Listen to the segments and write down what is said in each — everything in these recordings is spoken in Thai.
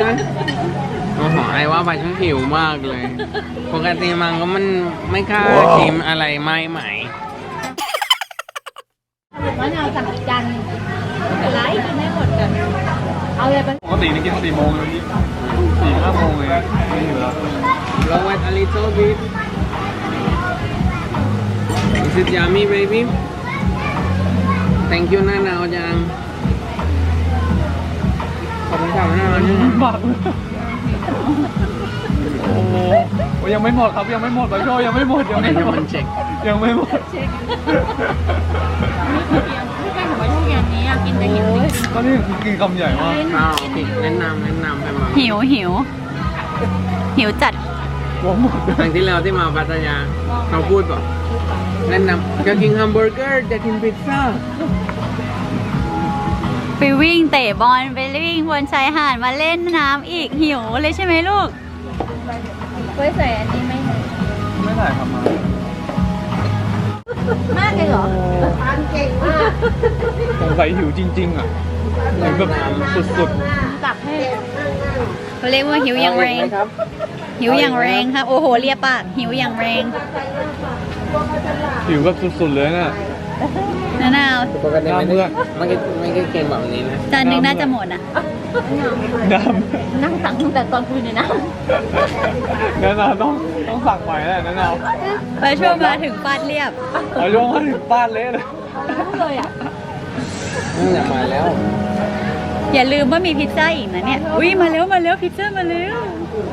กันโอ้โหไอ้ว่าไปฉันหิวมากเลย ปกติมันก็มันไม่กล้ากินอะไรไม่ไหมมะนาวสั่งจานไม่เป็นไรกินได้หมดกันเอาเลยไปปกตินี่กินสี่โมงเลยนี่สี่ห้าโมงเลยไม่อยู่แล้ว Lower it a little bit. Is it yummy, baby? Thank you นะนาวจังข อบคุณค่ะนะนาวจังบักเลยโอ้โหยังไม่หมดครับยังไม่หมดไปโชยังไม่หมดยังไม่ให้หมดมันเช็คยังไม่หมดไม่ใช่ของว่าทุกอย่างนี้กินแต่เห็นก็นี่กินคำใหญ่มากอ้าวผิดแนะนำแนะนำให้มาหิวหิวหิวจัดหัวหมดครั้งที่แล้วที่มาพัทยาเขาพูดบอกแนะนำจะกินแฮมเบอร์เกอร์จะกินพิซซ่า ไปวิ่งเตะบอลไปวิ่งบนชายหาดมาเล่นน้ำอีกหิวเลยใช่ไหมลูกเว้ยใส่อันนี้ไหมไม่ถ่ายทำมามากเลยเหรอสงสัยหิวจริง ๆ อะหิวแบบสุดตักให้เขาเรียกว่าหิวอย่างแรงครับหิวอย่างแรงครับ โอ้โหเรียบปากหิวอย่างแรงๆหิวแบบสุดๆเลยน่ะ นะนาว ปกติไม่น้ำเพื่ได้อไม่ได้ไม่ได้กินแบบนี้นะจานหนึ่งน่าจะหมดอะ น้นั่งสั่งตั้งแต่ตอนคุยในน้ำนั่นน่ะต้องต้องสั่งใหม่แหละนั่นน่ะไปช่วงมาถึงฟาดเรียบ เอาช่วงมาถึงป้านเละเลยำเลยอะนี่แหละมาแล้ว อย่าลืมว่ามีพิซซ่าอีกนะเนี่ย อุ้ยมาแล้วมาแล้วพิซซ่ามาแล้ว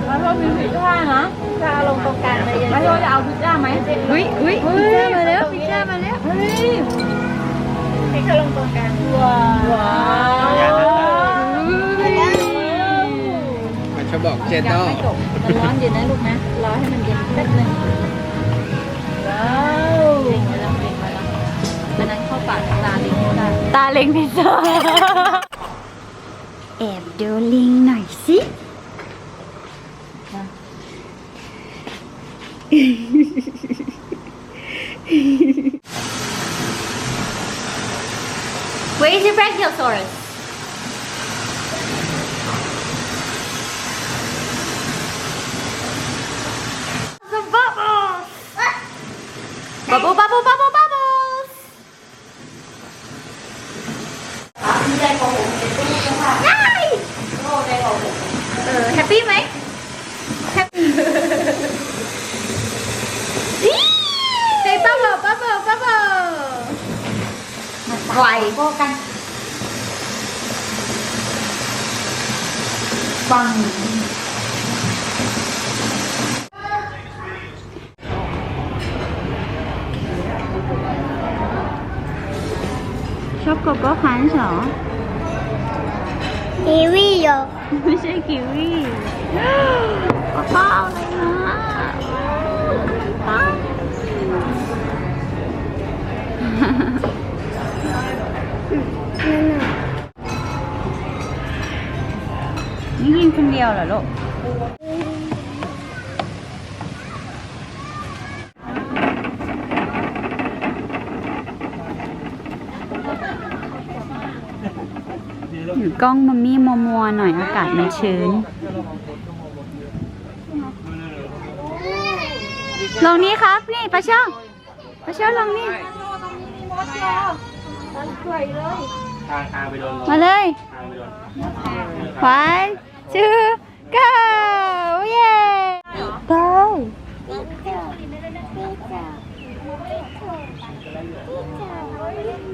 มาโทษมีพิซซ่านะพิซซ่าลงตรงกลางเลยมาโทษจะเอาพิซซ่าไหมอุ้ยอุ้ยพิซซ่ามาแล้วพิซซ่ามาแล้วเฮ้ยพิซซ่าลงตรงกลางว้าวว้าวมันจะบอกเจยังโต้ไม่จบมันร้อนอยู่นะลูกนะรอให้มันเย็นแป๊บนึงว้าวเก่งมาแล้วเก่งมาแล้วอันนั้นเข้าปากตาลิ้นได้ตาเล็งพิซซ่า แอบดูลิงหน่อยสิ Where is your Brachiosaurus? อแฮปปี้ไหมแฮปปี้ใจบับเบิ้ ไวโบกันปังชอบโกโก้พันช์เหรอกีวีโยไม่ใช่กิวี่ป้าเลยนะเปล่านี่กินคนเดียวเหรอลูก ถือกล้องมัมมี่มัวมัวหน่อยอากาศมันชื้นลงนี้ครับนี่ปลาเช่าปลาเช่าลงนี่มาเลยทางไปโดน one two go เย้ไป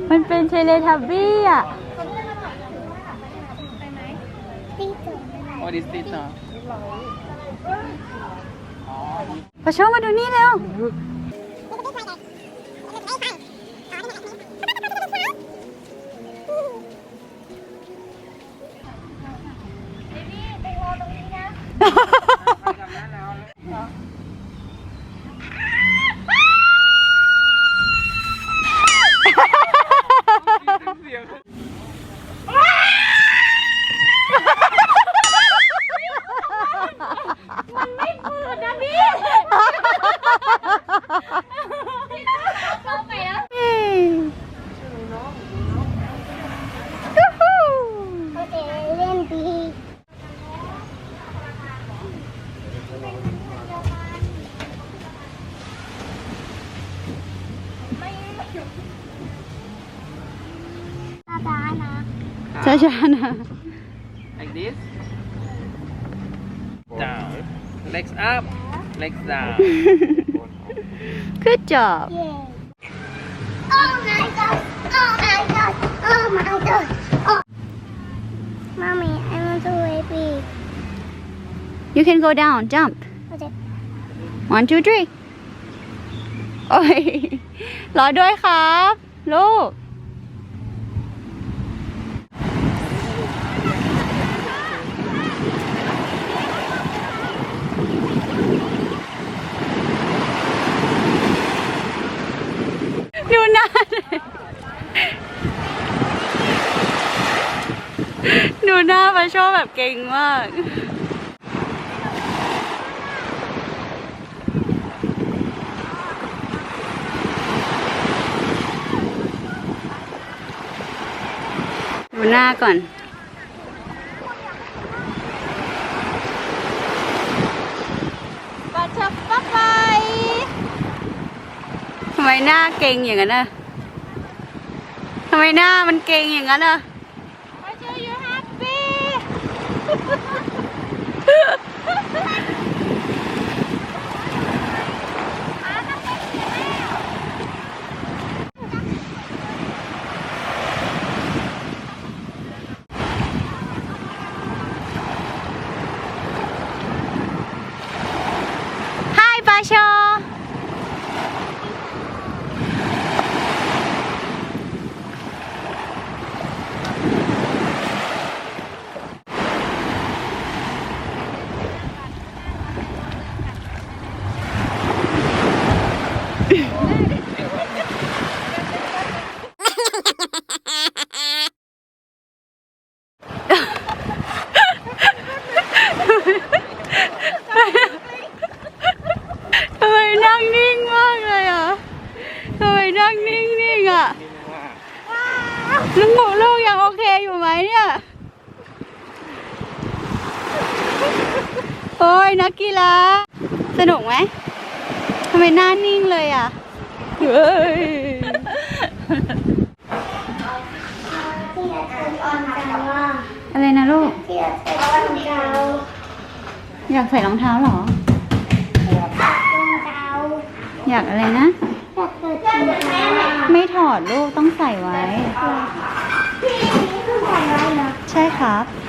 มันเป็นเทเลทับบี้อะ What is this อะปลาเช่ามาดูนี่เร็ว ช้าๆนะ like this down legs up legs down Good job Oh my god! Oh my god! Oh my god! Oh. Mommy, I want to baby. You can go down jump Okay. one two three โอ้ย รอด้วยครับ ลูก ดูหน้าดิดูหน้าปาโชแบบเก่งมาก ดูหน้าก่อน ปลาชับปลาไป ทำไม หน้าเก่งอย่างนั้นน่ะทำไมหน้ามันเก่งอย่างนั้นน่ะ ปลาเจออยู่แฮปปี้ Hi ปาโช ทำไมนั่งนิ่งมากเลยอะ ทำไมนั่งนิ่งนิ่งๆอะ ลูกยังโอเคอยู่ไหมเนี่ย โอ้ยนักกีฬา สนุกไหมทำไมหน้านิ่งเลยอะ เฮ้ยอะไรนะลูก อยากใส่รองเท้าเหรอ อยากอะไรนะ ไม่ถอดลูกต้องใส่ไว้ ใช่ครับ